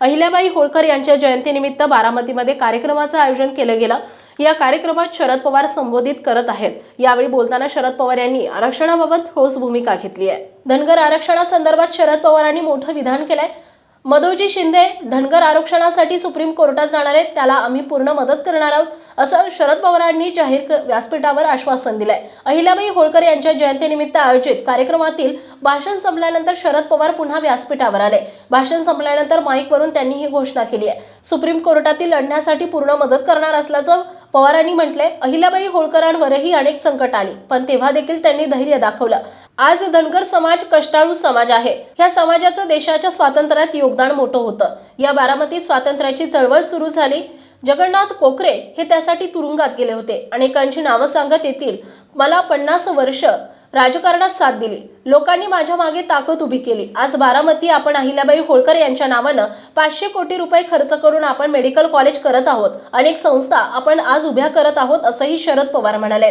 अहिल्याबाई होळकर यांच्या जयंतीनिमित्त बारामतीमध्ये कार्यक्रमाचं आयोजन केलं गेलं. या कार्यक्रमात शरद पवार संबोधित करत आहेत. यावेळी बोलताना शरद पवार यांनी आरक्षणाबाबत ठोस भूमिका घेतली आहे. धनगर आरक्षणासंदर्भात शरद पवारांनी मोठं विधान केलंय. मधोजी शिंदे धनगर आरक्षणासाठी सुप्रीम कोर्टात जाणार आहेत त्याला आम्ही पूर्ण मदत करणार आहोत असं शरद पवारांनी जाहीर व्यासपीठावर आश्वासन दिलंय. अहिल्याबाई होळकर यांच्या जयंतीनिमित्त आयोजित कार्यक्रमातील भाषण संपल्यानंतर शरद पवार पुन्हा व्यासपीठावर आले. भाषण संपल्यानंतर माईकवरून त्यांनी ही घोषणा केली आहे. सुप्रीम कोर्टातील लढण्यासाठी पूर्ण मदत करणार असल्याचं पवारांनी म्हटलंय. अहिल्याबाई होळकरांवरही अनेक संकट आली पण तेव्हा देखील त्यांनी धैर्य दाखवलं. आज धनगर समाज कष्टाळू समाज आहे. ह्या समाजाचं देशाच्या स्वातंत्र्यात योगदान मोठं होतं. या बारामतीत स्वातंत्र्याची चळवळ सुरू झाली. जगन्नाथ कोकरे हे त्यासाठी तुरुंगात गेले होते. अनेकांची नावं सांगत येतील. मला पन्नास वर्ष राजकारणात साथ दिली. लोकांनी माझ्या मागे ताकद उभी केली. आज बारामती आपण अहिल्याबाई होळकर यांच्या नावानं पाचशे कोटी रुपये खर्च करून आपण मेडिकल कॉलेज करत आहोत. अनेक संस्था आपण आज उभ्या करत आहोत असंही शरद पवार म्हणाले.